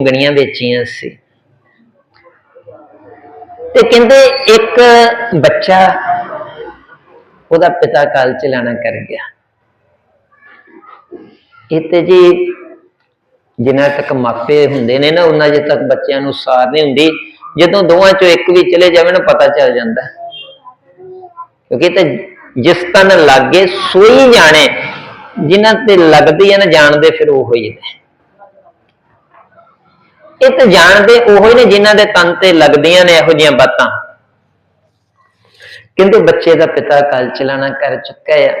ਗਣੀਆਂ ਵੇਚੀਆਂ ਸੀ। ਤੇ ਕਹਿੰਦੇ ਇੱਕ ਬੱਚਾ ਉਹਦਾ ਪਿਤਾ ਕਾਲ ਚਲਾਣਾ ਕਰ ਗਿਆ। ਇਹ ਤੇ ਜੀ ਜਿੰਨਾ ਤੱਕ ਮਾਪੇ ਹੁੰਦੇ ਨੇ ਨਾ ਉਹਨਾਂ ਜੇ ਤੱਕ ਬੱਚਿਆਂ ਨੂੰ ਸਾਰ ਨਹੀਂ ਹੁੰਦੀ, ਜਦੋਂ ਦੋਵਾਂ ਚੋਂ ਇੱਕ ਵੀ ਚਲੇ ਜਾਵੇ ਨਾ, ਪਤਾ ਚੱਲ ਜਾਂਦਾ। ਕਿਉਂਕਿ ਇਹ ਤੇ ਜਿਸ ਤਨ ਲੱਗੇ ਸੋਈ ਜਾਣੇ, ਜਿਨ੍ਹਾਂ ਤੇ ਲੱਗਦੀ ਹੈ ਨਾ, ਜਾਣਦੇ ਫਿਰ ਉਹ ਹੀ ਨੇ ਇਹ ਤਾਂ ਜਾਣਦੇ ਉਹੋ ਹੀ ਨੇ ਜਿਨ੍ਹਾਂ ਦੇ ਤਨ ਤੇ ਲੱਗਦੀਆਂ ਨੇ ਇਹੋ ਜੀਆਂ ਬਾਤਾਂ। ਕਹਿੰਦੇ ਬੱਚੇ ਦਾ ਪਿਤਾ ਕਾਲ ਚਲਾਣਾ ਕਰ ਚੁੱਕਾ ਹੈ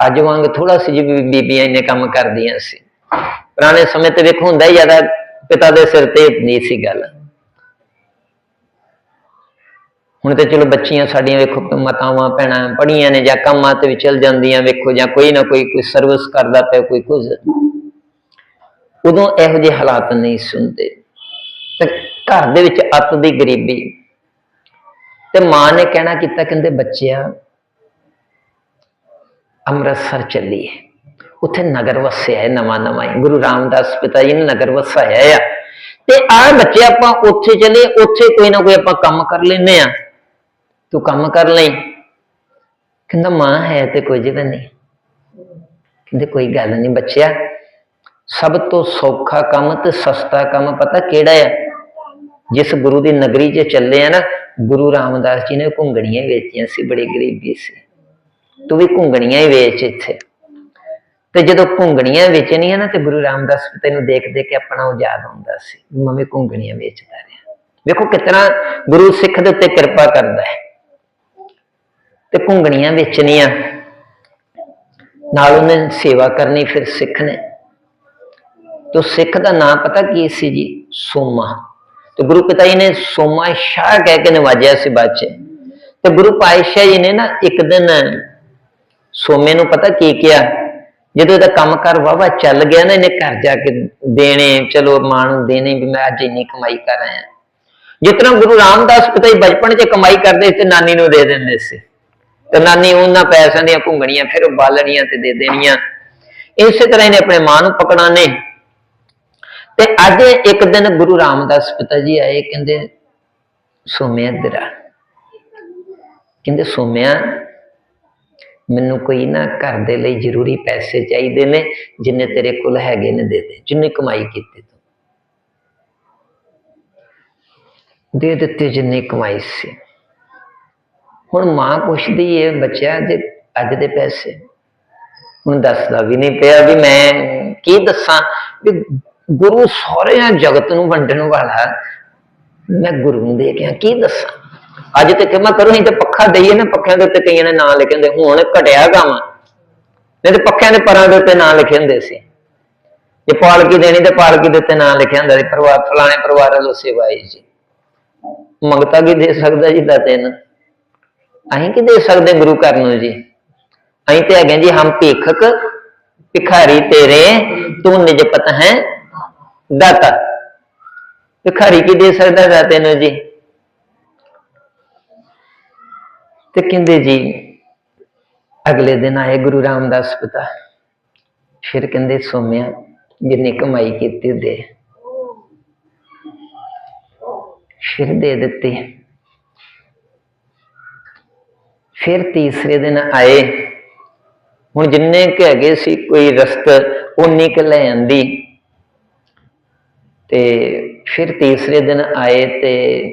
ਅੱਜ ਵਾਂਗ ਥੋੜਾ ਸੀ ਜੀ ਬੀਬੀਆਂ ਇਹਨੇ ਕੰਮ ਕਰਦੀਆਂ ਸੀ। ਪੁਰਾਣੇ ਸਮੇਂ ਤੇ ਵੇਖੋ ਹੁੰਦਾ ਹੀ ਜ਼ਿਆਦਾ ਪਿਤਾ ਦੇ ਸਿਰ ਤੇ ਨਹੀਂ ਸੀ ਗੱਲ। ਹੁਣ ਤੇ ਚਲੋ ਬੱਚੀਆਂ ਸਾਡੀਆਂ ਵੇਖੋ ਮਾਤਾਵਾਂ ਭੈਣਾਂ ਪੜੀਆਂ ਨੇ ਜਾਂ ਕੰਮਾਂ ਤੇ ਵੀ ਚਲ ਜਾਂਦੀਆਂ ਵੇਖੋ ਜਾਂ ਕੋਈ ਨਾ ਕੋਈ ਕੋਈ ਸਰਵਿਸ ਕਰਦਾ ਪਿਆ, ਕੋਈ ਕੁਝ। ਉਦੋਂ ਇਹੋ ਜਿਹੇ ਹਾਲਾਤ ਨਹੀਂ ਸੁਣਦੇ ਤੇ ਘਰ ਦੇ ਵਿੱਚ ਅੱਤ ਦੀ ਗਰੀਬੀ। ਤੇ ਮਾਂ ਨੇ ਕਹਿਣਾ ਕੀਤਾ, ਕਹਿੰਦੇ, ਬੱਚਿਆ, ਅੰਮ੍ਰਿਤਸਰ ਚੱਲੀਏ। ਉੱਥੇ ਨਗਰ ਵਸਿਆ ਹੈ ਨਵਾਂ ਨਵਾਂ ਹੀ। ਗੁਰੂ ਰਾਮਦਾਸ ਪਿਤਾ ਜੀ ਨੇ ਨਗਰ ਵਸਾਇਆ ਆ। ਤੇ ਆ ਬੱਚੇ ਆਪਾਂ ਉੱਥੇ ਚਲੇ, ਉੱਥੇ ਕੋਈ ਨਾ ਕੋਈ ਆਪਾਂ ਕੰਮ ਕਰ ਲੈਨੇ ਆ। ਤੂੰ ਕੰਮ ਕਰ ਲਈ ਕਹਿੰਦਾ, ਮਾਂ, ਹੈ ਤੇ ਕੁਝ ਵੀ ਨਹੀਂ। ਕਹਿੰਦੇ, ਕੋਈ ਗੱਲ ਨਹੀਂ ਬੱਚਿਆ। ਸਭ ਤੋਂ ਸੌਖਾ ਕੰਮ ਤੇ ਸਸਤਾ ਕੰਮ ਪਤਾ ਕਿਹੜਾ ਆ? ਜਿਸ ਗੁਰੂ ਦੀ ਨਗਰੀ 'ਚ ਚੱਲੇ ਆ ਨਾ, ਗੁਰੂ ਰਾਮਦਾਸ ਜੀ ਨੇ ਘੁੰਗਣੀਆਂ ਵੇਚੀਆਂ ਸੀ, ਬੜੀ ਗਰੀਬੀ ਸੀ। ਤੂੰ ਵੀ ਘੁੰਗਣੀਆਂ ਹੀ ਵੇਚ ਇੱਥੇ। ਤੇ ਜਦੋਂ ਘੁੰਗਣੀਆਂ ਵੇਚਣੀਆਂ ਨਾ ਤੇ ਗੁਰੂ ਰਾਮਦਾਸ ਤੈਨੂੰ ਦੇਖ ਦੇਖ ਕੇ ਆਪਣਾ ਉਹ ਯਾਦ ਆਉਂਦਾ ਸੀ ਵੀ ਮੈਂ ਘੁੰਗਣੀਆਂ ਵੇਚਦਾ ਰਿਹਾ। ਵੇਖੋ ਕਿਤਨਾ ਗੁਰੂ ਸਿੱਖ ਦੇ ਉੱਤੇ ਕਿਰਪਾ ਕਰਦਾ ਹੈ। ਤੇ ਘੁੰਗਣੀਆਂ ਵੇਚਣੀਆਂ, ਨਾਲ ਉਹਨੇ ਸੇਵਾ ਕਰਨੀ ਫਿਰ ਸਿੱਖ ਨੇ। ਤੋ ਸਿੱਖ ਦਾ ਨਾਮ ਪਤਾ ਕੀ ਸੀ ਜੀ? ਸੋਮਾ। ਤੇ ਗੁਰੂ ਪਿਤਾ ਜੀ ਨੇ ਸੋਮਾ ਸ਼ਾਹ ਕਹਿ ਕੇ ਨਵਾਜਿਆ ਸੀ ਬਾਚੇ ਤੇ ਗੁਰੂ ਪਾਤਸ਼ਾਹ ਜੀ ਨੇ ਨਾ ਇੱਕ ਦਿਨ ਸੋਮੇ ਨੂੰ ਪਤਾ ਕੀ ਕਿਹਾ? ਜਦੋਂ ਇਹਦਾ ਕੰਮਕਾਰ ਵਾਵਾ ਚੱਲ ਗਿਆ ਨਾ, ਇਹਨੇ ਘਰ ਜਾ ਕੇ ਦੇਣੇ, ਚਲੋ ਮਾਂ ਨੂੰ ਦੇਣੇ ਵੀ ਮੈਂ ਅੱਜ ਇੰਨੀ ਕਮਾਈ ਕਰ ਆਇਆ। ਜਿਤਨਾ ਗੁਰੂ ਰਾਮਦਾਸ ਪਿਤਾ ਜੀ ਬਚਪਨ 'ਚ ਕਮਾਈ ਕਰਦੇ ਸੀ ਤੇ ਨਾਨੀ ਨੂੰ ਦੇ ਦਿੰਦੇ ਸੀ। ਤੇ ਨਾਨੀ ਉਹਨਾਂ ਪੈਸਿਆਂ ਦੀਆਂ ਘੁੰਗਣੀਆਂ, ਫਿਰ ਉਹ ਬਾਲਣੀਆਂ ਤੇ ਦੇ ਦੇਣੀਆਂ। ਇਸੇ ਤਰ੍ਹਾਂ ਇਹਨੇ ਆਪਣੇ ਮਾਂ ਨੂੰ ਪਕੜਾਣੇ। ਨੇ ਤੇ ਅੱਜ ਇੱਕ ਦਿਨ ਗੁਰੂ ਰਾਮਦਾਸ ਪਿਤਾ ਜੀ ਆਏ, ਕਹਿੰਦੇ, ਸੋਮਿਆ, ਇੱਧਰ ਕਹਿੰਦੇ, ਸੋਮਿਆ, ਮੈਨੂੰ ਕੋਈ ਨਾ ਘਰ ਦੇ ਲਈ ਜ਼ਰੂਰੀ ਪੈਸੇ ਚਾਹੀਦੇ ਨੇ, ਜਿੰਨੇ ਤੇਰੇ ਕੋਲ ਹੈਗੇ ਨੇ ਦੇ ਦੇ, ਜਿੰਨੀ ਕਮਾਈ ਕੀਤੀ ਤੂੰ। ਦੇ ਦਿੱਤੇ ਜਿੰਨੀ ਕਮਾਈ ਸੀ। ਹੁਣ ਮਾਂ ਪੁੱਛਦੀ ਏ ਬੱਚਾ ਜੇ ਅੱਜ ਦੇ ਪੈਸੇ? ਹੁਣ ਦੱਸਦਾ ਵੀ ਨਹੀਂ ਪਿਆ ਵੀ ਮੈਂ ਕੀ ਦੱਸਾਂ, ਵੀ ਗੁਰੂ ਸਾਰਿਆਂ ਜਗਤ ਨੂੰ ਵੰਡਣ ਵਾਲਾ ਮੈਂ ਗੁਰੂ ਨੂੰ ਦੇ ਕੇ ਕੀ ਦੱਸਾਂ? ਅੱਜ ਤੇ ਕਿਵੇਂ ਕਰੋ? ਅਸੀਂ ਤੇ ਪੱਖਾ ਦਈਏ ਨਾ, ਪੱਖਿਆਂ ਦੇ ਉੱਤੇ ਕਈਆਂ ਨੇ ਨਾਂ ਲਿਖੇ ਹੁੰਦੇ। ਹੁਣ ਘਟਿਆ ਗਾਵਾਂ। ਨਹੀਂ ਤੇ ਪੱਖਿਆਂ ਦੇ ਪਰਾਂ ਦੇ ਉੱਤੇ ਨਾਂ ਲਿਖੇ ਹੁੰਦੇ ਸੀ। ਜੇ ਪਾਲਕੀ ਦੇਣੀ ਤੇ ਪਾਲਕੀ ਦੇ ਉੱਤੇ ਨਾਂ ਲਿਖਿਆ ਹੁੰਦਾ ਸੀ। ਪਰਿਵਾਰ, ਫਲਾਣੇ ਪਰਿਵਾਰ ਵੱਲੋਂ ਸੇਵਾ ਆਈ ਜੀ। ਮੰਗਤਾ ਕੀ ਦੇ ਸਕਦਾ ਜੀ ਦਾਤੇ ਨੂੰ ਅਸੀਂ ਕੀ ਦੇ ਸਕਦੇ ਗੁਰੂ ਘਰ ਨੂੰ ਜੀ? ਅਸੀਂ ਤੇ ਹੈਗੇ ਜੀ, ਹਮ ਭੇਖਕ ਭਿਖਾਰੀ ਤੇਰੇ, ਤੂੰ ਨਿਜ ਪਤ ਹੈ। ਦਾਤਾ। ਭਿਖਾਰੀ ਕੀ ਦੇ ਸਕਦਾ ਦਾਤੇ ਨੂੰ ਜੀ? ਤੇ ਕਹਿੰਦੇ ਜੀ, ਅਗਲੇ ਦਿਨ ਆਏ ਗੁਰੂ ਰਾਮਦਾਸ ਪਿਤਾ। ਫਿਰ ਕਹਿੰਦੇ, ਸੋਮਿਆ, ਜਿੰਨੀ ਕਮਾਈ ਕੀਤੀ ਦੇ। ਫਿਰ ਦੇ ਦਿੱਤੀ। ਫਿਰ ਤੀਸਰੇ ਦਿਨ ਆਏ। ਹੁਣ ਜਿੰਨੇ ਕੁ ਹੈਗੇ ਸੀ, ਕੋਈ ਰਸਤ ਉਨੀ ਕੁ ਲੈ ਆਂਦੀ। ਤੇ ਫਿਰ ਤੀਸਰੇ ਦਿਨ ਆਏ ਤੇ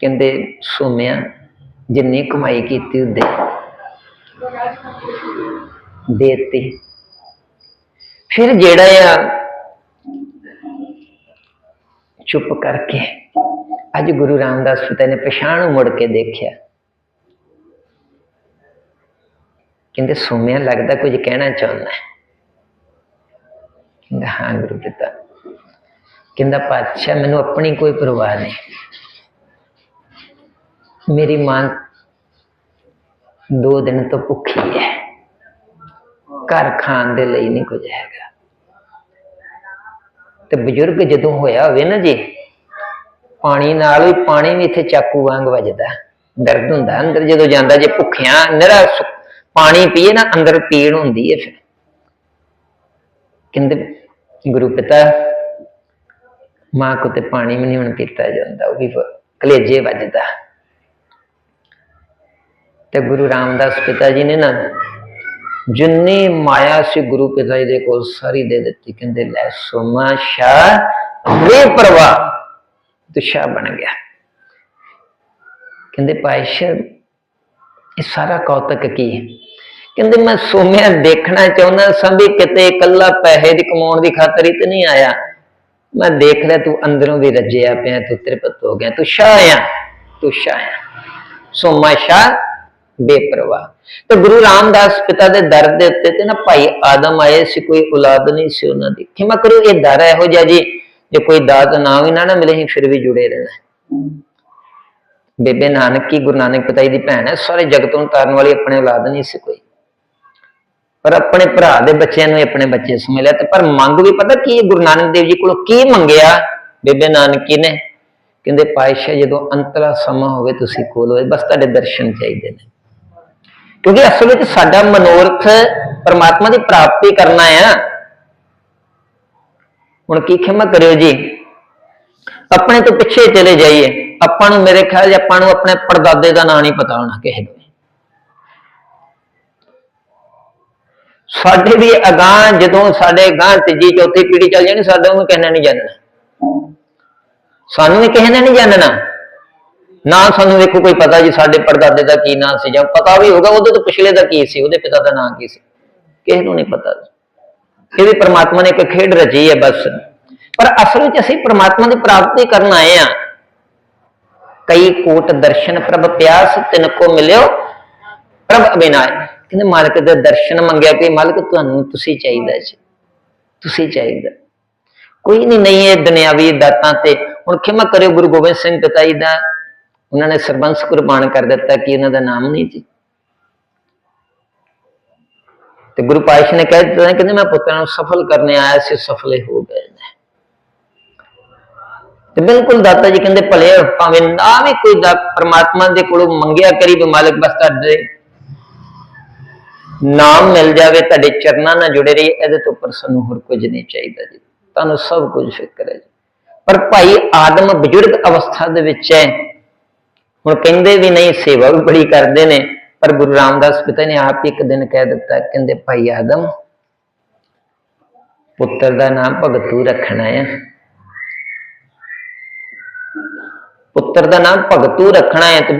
ਕਹਿੰਦੇ ਸੋਮਿਆ, ਜਿੰਨੀ ਕਮਾਈ ਕੀਤੀ ਉਹਦੇ ਦੇਤੀ। ਫਿਰ ਜਿਹੜਾ ਆ ਚੁੱਪ ਕਰਕੇ ਅੱਜ ਗੁਰੂ ਰਾਮਦਾਸ ਪਿਤਾ ਨੇ ਪਛਾਣ ਮੁੜ ਕੇ ਦੇਖਿਆ। ਕਹਿੰਦੇ, ਸੋਮਿਆ, ਲੱਗਦਾ ਕੁਝ ਕਹਿਣਾ ਚਾਹੁੰਦਾ ਹੈ। ਕਹਿੰਦਾ, ਹਾਂ ਗੁਰੂ ਪਿਤਾ। ਕਹਿੰਦਾ, ਪਾਤਸ਼ਾਹ, ਮੈਨੂੰ ਆਪਣੀ ਕੋਈ ਪਰਵਾਹ ਨਹੀਂ। ਮੇਰੀ ਮਾਂ ਦੋ ਦਿਨ ਤੋਂ ਭੁੱਖੀ ਹੈ। ਘਰ ਖਾਣ ਦੇ ਲਈ ਨਹੀਂ ਕੁਝ ਹੈਗਾ। ਤੇ ਬਜ਼ੁਰਗ ਜਦੋਂ ਹੋਇਆ ਹੋਵੇ ਨਾ ਜੀ, ਪਾਣੀ ਨਾਲ ਵੀ ਪਾਣੀ ਵੀ ਇੱਥੇ ਚਾਕੂ ਵਾਂਗ ਵੱਜਦਾ। ਦਰਦ ਹੁੰਦਾ, ਅੰਦਰ ਜਦੋਂ ਜਾਂਦਾ, ਜੇ ਭੁੱਖਿਆ ਨਿਹਰਾ ਪਾਣੀ ਪੀਏ ਨਾ, ਅੰਦਰ ਪੀੜ ਹੁੰਦੀ ਹੈ ਫਿਰ। ਕਹਿੰਦੇ, ਗੁਰੂ ਪਿਤਾ ਮਾਂ ਕੋ ਤੇ ਪਾਣੀ ਵੀ ਨਹੀਂ ਹੁਣ ਪੀਤਾ ਜਾਂਦਾ, ਉਹ ਵੀ ਕਲੇਜੇ ਵੱਜਦਾ। ਤੇ ਗੁਰੂ ਰਾਮਦਾਸ ਪਿਤਾ ਜੀ ਨੇ ਨਾ ਜਿੰਨੀ ਮਾਇਆ ਸੀ ਗੁਰੂ ਪਿਤਾ ਜੀ ਦੇ ਕੋਲ ਸਾਰੀ ਦੇ ਦਿੱਤੀ, ਕਹਿੰਦੇ, ਲੈ ਸੋਮਾ, ਸ਼ਾਹ ਬੇਪਰਵਾਹ ਦੁਸ਼ਾ ਬਣ ਗਿਆ। ਕਹਿੰਦੇ ਪਾਇਸ਼ਾ ਇਹ ਸਾਰਾ ਕੌਤਕ ਕੀ ਹੈ? ਕਹਿੰਦੇ, ਮੈਂ ਸੋਮਿਆ ਦੇਖਣਾ ਚਾਹੁੰਦਾ ਸਾਂ ਵੀ ਕਿਤੇ ਇਕੱਲਾ ਪੈਸੇ ਦੀ ਕਮਾਉਣ ਦੀ ਖਾਤਰ ਹੀ ਤੇ ਨਹੀਂ ਆਇਆ। ਮੈਂ ਦੇਖ ਲਿਆ, ਤੂੰ ਅੰਦਰੋਂ ਵੀ ਰੱਜਿਆ ਪਿਆ, ਤੂੰ ਤ੍ਰਿਪਤ ਹੋ ਗਿਆ, ਤੂੰ ਸ਼ਾਹ ਆ ਤੂੰ ਸ਼ਾਹ ਆ ਸੋਮਾ ਸ਼ਾਹ ਬੇਪਰਵਾਹ। ਤੇ ਗੁਰੂ ਰਾਮਦਾਸ ਪਿਤਾ ਦੇ ਦਰ ਦੇ ਉੱਤੇ ਤੇ ਨਾ ਭਾਈ ਆਦਮ ਆਏ ਸੀ, ਕੋਈ ਔਲਾਦ ਨਹੀਂ ਸੀ ਉਹਨਾਂ ਦੀ। ਖਿਮਾ ਕਰੋ, ਇਹ ਦਰ ਇਹੋ ਜਿਹਾ ਜੀ, ਜੇ ਕੋਈ ਦਾਤ ਨਾ ਵੀ ਨਾ ਨਾ ਮਿਲੇ, ਅਸੀਂ ਫਿਰ ਵੀ ਜੁੜੇ ਰਹਿਣਾ। ਬੇਬੇ ਨਾਨਕ ਨਾਨਕੀ ਗੁਰੂ ਨਾਨਕ ਪਿਤਾ ਜੀ ਦੀ ਭੈਣ ਹੈ, ਸਾਰੇ ਜਗਤ ਨੂੰ ਤਾਰਨ ਵਾਲੀ ਆਪਣੇ ਔਲਾਦ ਨਹੀਂ ਸੀ ਕੋਈ। ਪਰ ਆਪਣੇ ਭਰਾ ਦੇ ਬੱਚਿਆਂ ਨੂੰ ਹੀ ਆਪਣੇ ਬੱਚੇ ਸਮਝ ਲਿਆ ਤੇ ਪਰ ਮੰਗ ਵੀ ਪਤਾ ਕੀ ਗੁਰੂ ਨਾਨਕ ਦੇਵ ਜੀ ਕੋਲੋਂ ਕੀ ਮੰਗਿਆ? ਬੇਬੇ ਨਾਨਕੀ ਨੇ ਕਹਿੰਦੇ, ਪਾਤਸ਼ਾਹ, ਜਦੋਂ ਅੰਤਲਾ ਸਮਾਂ ਹੋਵੇ ਤੁਸੀਂ ਕੋਲ ਹੋਏ, ਬਸ ਤੁਹਾਡੇ ਦਰਸ਼ਨ ਚਾਹੀਦੇ ਨੇ। ਕਿਉਂਕਿ ਅਸਲ ਵਿੱਚ ਸਾਡਾ ਮਨੋਰਥ ਪਰਮਾਤਮਾ ਦੀ ਪ੍ਰਾਪਤੀ ਕਰਨਾ ਆ। ਹੁਣ ਕੀ ਖਿਮਾ ਕਰਿਓ ਜੀ? ਆਪਣੇ ਤੋਂ ਪਿੱਛੇ ਚਲੇ ਜਾਈਏ। ਆਪਾਂ ਨੂੰ ਮੇਰੇ ਖਿਆਲ 'ਚ ਆਪਾਂ ਨੂੰ ਆਪਣੇ ਪੜਦਾਦੇ ਦਾ ਨਾਂ ਨਹੀਂ ਪਤਾ ਹੋਣਾ ਕਿਸੇ ਦਾ। ਸਾਡੇ ਵੀ ਅਗਾਹ ਜਦੋਂ ਸਾਡੇ ਗਾਂ ਤੀਜੀ, ਚੌਥੀ ਪੀੜੀ ਚੱਲ ਜਾਣੀ, ਸਾਡਾ ਉਹਨੂੰ ਕਹਿਣਾ ਨਹੀਂ ਜਾਣਨਾ। ਸਾਨੂੰ ਵੀ ਕਿਸੇ ਨੇ ਨਹੀਂ ਜਾਣਨਾ। ਨਾ ਸਾਨੂੰ ਵੇਖੋ ਕੋਈ ਪਤਾ ਜੀ ਸਾਡੇ ਪੜਦਾਦੇ ਦਾ ਕੀ ਨਾਂ ਸੀ ਜਾਂ ਪਤਾ ਵੀ ਹੋਗਾ ਉਹਦੇ ਤੋਂ ਪਿਛਲੇ ਦਾ ਕੀ ਸੀ, ਉਹਦੇ ਪਿਤਾ ਦਾ ਨਾਂ ਕੀ ਸੀ। ਕਿਸੇ ਨੂੰ ਨਹੀਂ ਪਤਾ। ਇਹ ਵੀ ਪ੍ਰਮਾਤਮਾ ਨੇ ਇੱਕ ਖੇਡ ਰਚੀ ਹੈ ਬਸ। ਪਰ ਅਸਲ ਵਿੱਚ ਅਸੀਂ ਪ੍ਰਮਾਤਮਾ ਦੀ ਪ੍ਰਾਪਤੀ ਕਰਨ ਆਏ ਆ ਕਈ ਕੋਟ ਦਰਸ਼ਨ ਪ੍ਰਭ ਪਿਆਸ, ਤਿਨ ਕੋ ਮਿਲਿਓ, ਪ੍ਰਭ ਅਬਿਨਾਏ ਕਹਿੰਦੇ ਮਾਲਕ ਦੇ ਦਰਸ਼ਨ ਮੰਗਿਆ ਕਿ ਮਾਲਕ ਤੁਹਾਨੂੰ ਤੁਸੀਂ ਚਾਹੀਦਾ ਜੀ, ਤੁਸੀਂ ਚਾਹੀਦਾ। ਕੋਈ ਨਹੀਂ ਨਹੀਂ ਇਹ ਦੁਨਿਆਵੀ ਦਾਤਾਂ ਤੇ ਹੁਣ ਖਿਮਾ ਕਰਿਓ, ਗੁਰੂ ਗੋਬਿੰਦ ਸਿੰਘ ਪਿਤਾ ਜੀ ਦਾ, ਉਹਨਾਂ ਨੇ ਸਰਬੰਸ ਕੁਰਬਾਨ ਕਰ ਦਿੱਤਾ ਕਿ ਇਹਨਾਂ ਦਾ ਨਾਮ ਨਹੀਂ ਸੀ ਤੇ ਗੁਰੂ ਪਾਤਸ਼ਾਹ ਨੇ ਕਹਿ ਦਿੱਤਾ, ਕਹਿੰਦੇ ਮੈਂ ਪੁੱਤਰਾਂ ਨੂੰ ਸਫਲ ਕਰਨੇ ਆਇਆ ਸੀ, ਸਫਲੇ ਹੋ ਗਏ ਨੇ। ਤੇ ਬਿਲਕੁਲ ਦਾਤਾ ਜੀ ਕਹਿੰਦੇ ਭਲੇ ਭਾਵੇਂ ਨਾ ਵੀ ਕੋਈ ਦਾ ਪਰਮਾਤਮਾ ਦੇ ਕੋਲੋਂ ਮੰਗਿਆ ਕਰੀ ਵੀ ਮਾਲਕ ਬਸ ਤੁਹਾਡੇ ਨਾਮ ਮਿਲ ਜਾਵੇ, ਤੁਹਾਡੇ ਚਰਨਾਂ ਨਾਲ ਜੁੜੇ ਰਹੀ ਇਹਦੇ ਤੋਂ ਉੱਪਰ ਸਾਨੂੰ ਹੋਰ ਕੁਝ ਨਹੀਂ ਚਾਹੀਦਾ ਜੀ। ਤੁਹਾਨੂੰ ਸਭ ਕੁਝ ਫਿਕਰ ਹੈ ਜੀ। ਪਰ ਭਾਈ ਆਦਮ ਬਜ਼ੁਰਗ ਅਵਸਥਾ ਦੇ ਵਿੱਚ ਹੈ। ਹੁਣ ਕਹਿੰਦੇ ਵੀ ਨਹੀਂ, ਸੇਵਾ ਵੀ ਬੜੀ ਕਰਦੇ ਨੇ, ਪਰ ਗੁਰੂ ਰਾਮਦਾਸ ਪਿਤਾ ਨੇ ਆਪ ਹੀ ਇੱਕ ਦਿਨ ਕਹਿ ਦਿੱਤਾ, ਕਹਿੰਦੇ, ਭਾਈ ਆਦਮ, ਪੁੱਤਰ ਦਾ ਨਾਮ ਭਗਤੂ ਰੱਖਣਾ ਹੈ। ਪੁੱਤਰ ਦਾ ਨਾਮ ਭਗਤੂ ਰੱਖਣਾ ਹੈ ਤੇ